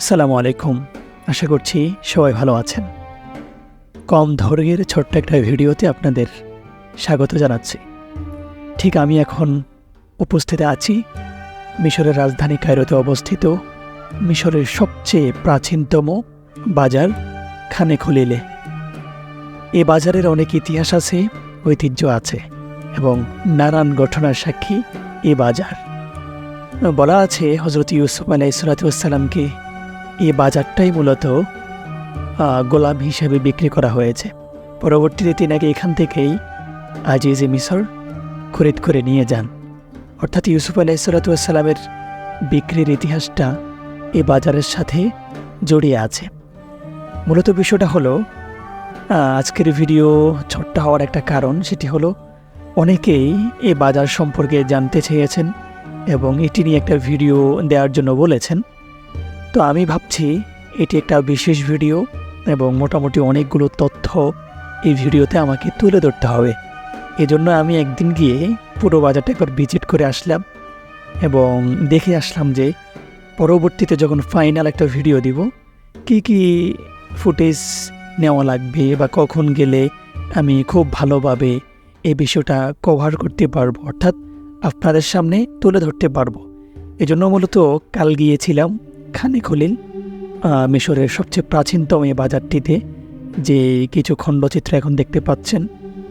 আসসালামু আলাইকুম। আশা করছি সবাই ভালো আছেন। কম ধৈর্যের ছোট্ট একটা ভিডিওতে আপনাদের স্বাগত জানাচ্ছি। ঠিক আমি এখন উপস্থিত আছি মিশরের রাজধানী কায়রোতে অবস্থিত মিশরের সবচেয়ে প্রাচীনতম বাজার খানে খলিলে এ বাজারের অনেক ইতিহাস আছে, ঐতিহ্য আছে এবং নানান ঘটনার সাক্ষী এ বাজার। বলা আছে হজরত ইউসুফ আলাই সালাতামকে এই বাজারটাই মূলত গোলাম হিসেবে বিক্রি করা হয়েছে। পরবর্তীতে তিনি তিনাকে এখান থেকেই আজিজে মিশর খরিদ করে নিয়ে যান। অর্থাৎ ইউসুফ আলাই সালাতামের বিক্রির ইতিহাসটা এ বাজারের সাথে জড়িয়ে আছে। মূলত বিষয়টা হলো আজকের ভিডিও ছোট্ট হওয়ার একটা কারণ সেটি হলো, অনেকেই এ বাজার সম্পর্কে জানতে চেয়েছেন এবং এটি নিয়ে একটা ভিডিও দেওয়ার জন্য বলেছেন। তো আমি ভাবছি এটি একটা বিশেষ ভিডিও এবং মোটামুটি অনেকগুলো তথ্য এই ভিডিওতে আমাকে তুলে ধরতে হবে। এজন্য আমি একদিন গিয়ে পুরো বাজারটা একবার ভিজিট করে আসলাম এবং দেখে আসলাম যে পরবর্তীতে যখন ফাইনাল একটা ভিডিও দিব, কি কি ফুটেজ নেওয়া লাগবে বা কখন গেলে আমি খুব ভালোভাবে এই বিষয়টা কভার করতে পারব, অর্থাৎ আপনাদের সামনে তুলে ধরতে পারব। এজন্য মূলত কাল গিয়েছিলাম খানে খলিল মিশরের সবচেয়ে প্রাচীনতম এই বাজারটিতে, যে কিছু খণ্ডচিত্র এখন দেখতে পাচ্ছেন।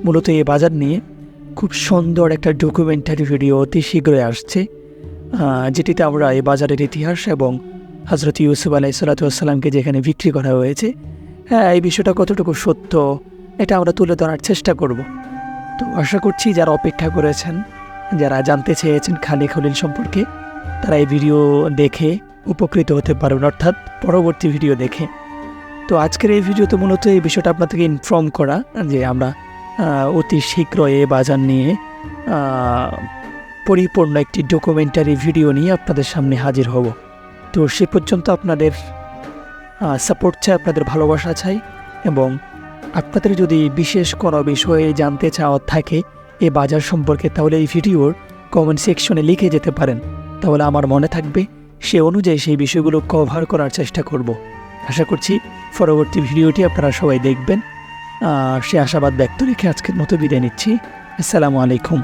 মূলত এই বাজার নিয়ে খুব সুন্দর একটা ডকুমেন্টারি ভিডিও অতি শীঘ্রই আসছে যেটিতে আমরা এই বাজারের ইতিহাস এবং হজরত ইউসুফ আলাই সাল্লাতামকে যেখানে বিক্রি করা হয়েছে হ্যাঁ এই বিষয়টা কতটুকু সত্য, এটা আমরা তুলে ধরার চেষ্টা করব। তো আশা করছি যারা অপেক্ষা করেছেন, যারা জানতে চেয়েছেন খালি খলিল সম্পর্কে, তারা এই ভিডিও দেখে উপকৃত হতে পারবেন, অর্থাৎ পরবর্তী ভিডিও দেখে। তো আজকের এই ভিডিওতে মূলত এই বিষয়টা আপনাদেরকে ইনফর্ম করা যে আমরা অতি শীঘ্র এ বাজার নিয়ে পরিপূর্ণ একটি ডকুমেন্টারি ভিডিও নিয়ে আপনাদের সামনে হাজির হব। তো সে পর্যন্ত আপনাদের সাপোর্ট চাই, আপনাদের ভালোবাসা চাই এবং আপনাদের যদি বিশেষ কোনো বিষয়ে জানতে চাওয়ার থাকে এ বাজার সম্পর্কে, তাহলে এই ভিডিওর কমেন্ট সেকশনে লিখে যেতে পারেন। তাহলে আমার মনে থাকবে সে অনুযায়ী সেই বিষয়গুলো কভার করার চেষ্টা করব। আশা করছি পরবর্তী ভিডিওটি আপনারা সবাই দেখবেন। সে আশাবাদ ব্যক্ত রেখে আজকের মতো বিদায় নিচ্ছি। আসসালামু আলাইকুম।